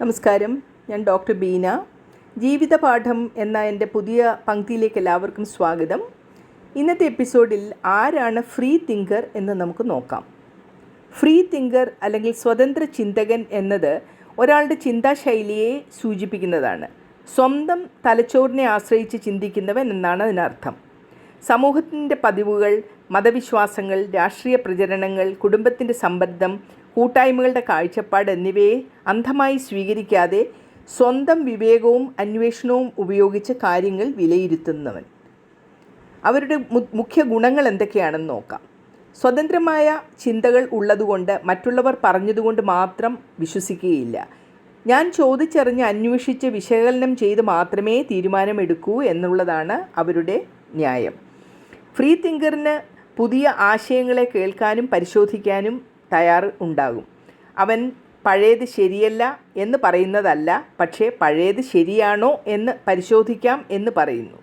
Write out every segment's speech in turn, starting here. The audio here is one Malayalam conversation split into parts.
നമസ്കാരം. ഞാൻ ഡോക്ടർ ബീന. ജീവിതപാഠം എന്ന എന്റെ പുതിയ പങ്ക്തിയിലേക്ക് എല്ലാവർക്കും സ്വാഗതം. ഇന്നത്തെ എപ്പിസോഡിൽ ആരാണ് ഫ്രീ തിങ്കർ എന്ന് നമുക്ക് നോക്കാം. ഫ്രീ തിങ്കർ അല്ലെങ്കിൽ സ്വതന്ത്ര ചിന്തകൻ എന്നത് ഒരാളുടെ ചിന്താശൈലിയെ സൂചിപ്പിക്കുന്നതാണ്. സ്വന്തം തലച്ചോറിനെ ആശ്രയിച്ച് ചിന്തിക്കുന്നവൻ എന്നാണ് അതിനർത്ഥം. സമൂഹത്തിന്റെ പതിവുകൾ മതവിശ്വാസങ്ങൾ രാഷ്ട്രീയ പ്രചരണങ്ങൾ കുടുംബത്തിന്റെ സമ്മർദ്ദം കൂട്ടായ്മകളുടെ കാഴ്ചപ്പാട് എന്നിവയെ അന്ധമായി സ്വീകരിക്കാതെ സ്വന്തം വിവേകവും അന്വേഷണവും ഉപയോഗിച്ച് കാര്യങ്ങൾ വിലയിരുത്തുന്നവൻ. അവരുടെ മുഖ്യ ഗുണങ്ങൾ എന്തൊക്കെയാണെന്ന് നോക്കാം. സ്വതന്ത്രമായ ചിന്തകൾ ഉള്ളതുകൊണ്ട് മറ്റുള്ളവർ പറഞ്ഞതുകൊണ്ട് മാത്രം വിശ്വസിക്കുകയില്ല. ഞാൻ ചോദിച്ചറിഞ്ഞ് അന്വേഷിച്ച് വിശകലനം ചെയ്ത് മാത്രമേ തീരുമാനമെടുക്കൂ എന്നുള്ളതാണ് അവരുടെ ന്യായം. ഫ്രീ തിങ്കറിന് പുതിയ ആശയങ്ങളെ കേൾക്കാനും പരിശോധിക്കാനും തയ്യാർ ഉണ്ടാകും അവൻ പഴയത് ശരിയല്ല എന്ന് പറയുന്നതല്ല പക്ഷേ പഴയത് ശരിയാണോ എന്ന് പരിശോധിക്കാം എന്ന് പറയുന്നു.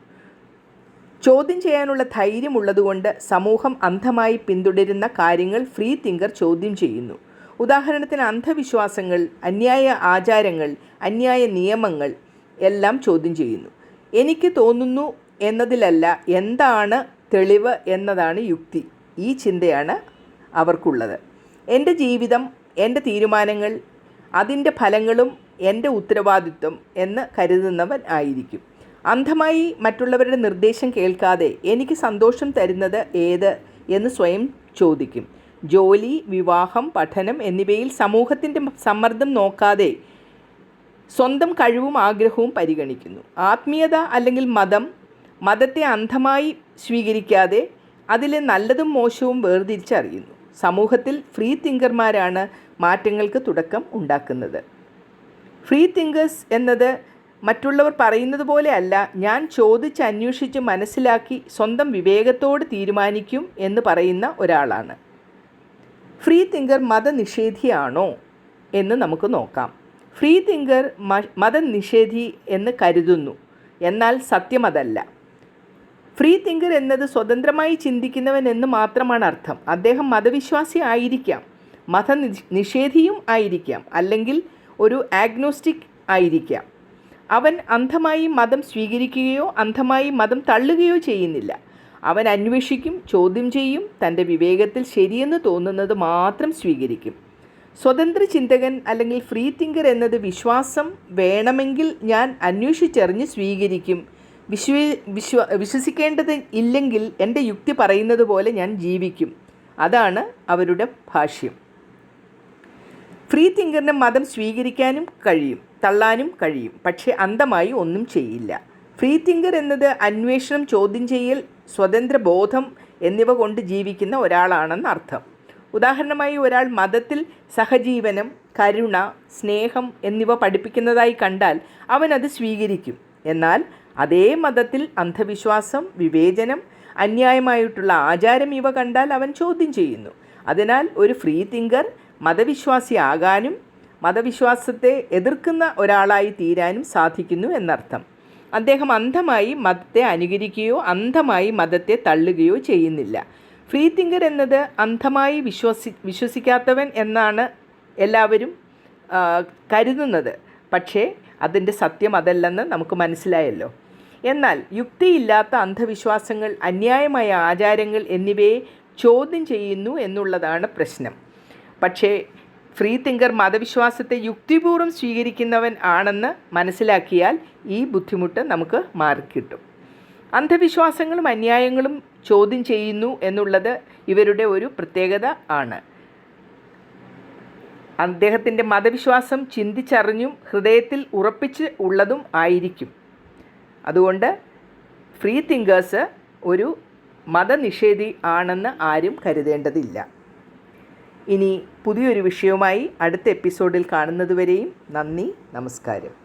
ചോദ്യം ചെയ്യാനുള്ള ധൈര്യമുള്ളതുകൊണ്ട് സമൂഹം അന്ധമായി പിന്തുടരുന്ന കാര്യങ്ങൾ ഫ്രീ തിങ്കർ ചോദ്യം ചെയ്യുന്നു. ഉദാഹരണത്തിന് അന്ധവിശ്വാസങ്ങൾ അന്യായ ആചാരങ്ങൾ അന്യായ നിയമങ്ങൾ എല്ലാം ചോദ്യം ചെയ്യുന്നു. എനിക്ക് തോന്നുന്നു എന്നതിലല്ല എന്താണ് തെളിവ് എന്നതാണ് യുക്തി. ഈ ചിന്തയാണ് അവർക്കുള്ളത്. എന്റെ ജീവിതം എന്റെ തീരുമാനങ്ങൾ അതിന്റെ ഫലങ്ങളും എന്റെ ഉത്തരവാദിത്വം എന്ന് കരുതുന്നവൻ ആയിരിക്കും. അന്ധമായി മറ്റുള്ളവരുടെ നിർദ്ദേശം കേൾക്കാതെ എനിക്ക് സന്തോഷം തരുന്നത് ഏത് എന്ന് സ്വയം ചോദിക്കും. ജോലി വിവാഹം പഠനം എന്നിവയിൽ സമൂഹത്തിന്റെ സമ്മർദ്ദം നോക്കാതെ സ്വന്തം കഴിവും ആഗ്രഹവും പരിഗണിക്കുന്നു. ആത്മീയത അല്ലെങ്കിൽ മതം മതത്തെ അന്ധമായി സ്വീകരിക്കാതെ അതിലെ നല്ലതും മോശവും വേർതിരിച്ചറിയുന്നു. സമൂഹത്തിൽ ഫ്രീ തിങ്കർമാരാണ് മാറ്റങ്ങൾക്ക് തുടക്കം ഉണ്ടാക്കുന്നത്. ഫ്രീ തിങ്കേഴ്സ് എന്നത് മറ്റുള്ളവർ പറയുന്നത് പോലെ അല്ല ഞാൻ ചോദിച്ച് അന്വേഷിച്ച് മനസ്സിലാക്കി സ്വന്തം വിവേകത്തോട് തീരുമാനിക്കും എന്ന് പറയുന്ന ഒരാളാണ്. ഫ്രീ തിങ്കർ മതനിഷേധിയാണോ എന്ന് നമുക്ക് നോക്കാം. ഫ്രീ തിങ്കർ മതനിഷേധി എന്ന് കരുതുന്നു. എന്നാൽ സത്യമതല്ല. ഫ്രീ തിങ്കർ എന്നത് സ്വതന്ത്രമായി ചിന്തിക്കുന്നവൻ എന്ന് മാത്രമാണ് അർത്ഥം. അദ്ദേഹം മതവിശ്വാസി ആയിരിക്കാം. മത നിഷേധിയും ആയിരിക്കാം. അല്ലെങ്കിൽ ഒരു ആഗ്നോസ്റ്റിക് ആയിരിക്കാം. അവൻ അന്ധമായി മതം സ്വീകരിക്കുകയോ അന്ധമായി മതം തള്ളുകയോ ചെയ്യുന്നില്ല. അവൻ അന്വേഷിക്കും ചോദ്യം ചെയ്യും തന്റെ വിവേകത്തിൽ ശരിയെന്ന് തോന്നുന്നത് മാത്രം സ്വീകരിക്കും. സ്വതന്ത്ര ചിന്തകൻ അല്ലെങ്കിൽ ഫ്രീ തിങ്കർ എന്നത് വിശ്വാസം വേണമെങ്കിൽ ഞാൻ അന്വേഷിച്ചറിഞ്ഞ് സ്വീകരിക്കും. വിശ്വ വിശ്വ വിശ്വസിക്കേണ്ടത് ഇല്ലെങ്കിൽ എന്റെ യുക്തി പറയുന്നത് പോലെ ഞാൻ ജീവിക്കും. അതാണ് അവരുടെ ഭാഷ്യം. ഫ്രീ തിങ്കറിന് മതം സ്വീകരിക്കാനും കഴിയും തള്ളാനും കഴിയും പക്ഷേ അന്ധമായി ഒന്നും ചെയ്യില്ല. ഫ്രീ തിങ്കർ എന്നത് അന്വേഷണം ചോദ്യം ചെയ്യൽ സ്വതന്ത്ര ബോധം എന്നിവ കൊണ്ട് ജീവിക്കുന്ന ഒരാളാണെന്ന് അർത്ഥം. ഉദാഹരണമായി ഒരാൾ മതത്തിൽ സഹജീവനം കരുണ സ്നേഹം എന്നിവ പഠിപ്പിക്കുന്നതായി കണ്ടാൽ അവനത് സ്വീകരിക്കും. എന്നാൽ അതേ മതത്തിൽ അന്ധവിശ്വാസം വിവേചനം അന്യായമായിട്ടുള്ള ആചാരം ഇവ കണ്ടാൽ അവൻ ചോദ്യം ചെയ്യുന്നു. അതിനാൽ ഒരു ഫ്രീ തിങ്കർ മതവിശ്വാസിയാകാനും മതവിശ്വാസത്തെ എതിർക്കുന്ന ഒരാളായി തീരാനും സാധിക്കുന്നു എന്നർത്ഥം. അദ്ദേഹം അന്ധമായി മതത്തെ അനുകരിക്കുകയോ അന്ധമായി മതത്തെ തള്ളുകയോ ചെയ്യുന്നില്ല. ഫ്രീ തിങ്കർ എന്നത് അന്ധമായി വിശ്വസി വിശ്വസിക്കാത്തവൻ എന്നാണ് എല്ലാവരും കരുതുന്നത്. പക്ഷേ അതിന്റെ സത്യം അതല്ലെന്ന് നമുക്ക് മനസ്സിലായല്ലോ. എന്നാൽ യുക്തിയില്ലാത്ത അന്ധവിശ്വാസങ്ങൾ അന്യായമായ ആചാരങ്ങൾ എന്നിവയെ ചോദ്യം ചെയ്യുന്നു എന്നുള്ളതാണ് പ്രശ്നം. പക്ഷേ ഫ്രീ തിങ്കർ മതവിശ്വാസത്തെ യുക്തിപൂർവം സ്വീകരിക്കുന്നവൻ ആണെന്ന് മനസ്സിലാക്കിയാൽ ഈ ബുദ്ധിമുട്ട് നമുക്ക് മാറിക്കിട്ടും. അന്ധവിശ്വാസങ്ങളും അന്യായങ്ങളും ചോദ്യം ചെയ്യുന്നു എന്നുള്ളത് ഇവരുടെ ഒരു പ്രത്യേകത ആണ്. അദ്ദേഹത്തിന്റെ മതവിശ്വാസം ചിന്തിച്ചറിഞ്ഞും ഹൃദയത്തിൽ ഉറപ്പിച്ച് ഉള്ളതും ആയിരിക്കും. അതുകൊണ്ട് ഫ്രീ തിങ്കേഴ്സ് ഒരു മതനിഷേധി ആണെന്ന് ആരും കരുതേണ്ടതില്ല. ഇനി പുതിയൊരു വിഷയവുമായി അടുത്ത എപ്പിസോഡിൽ കാണുന്നതുവരെയും നന്ദി നമസ്കാരം.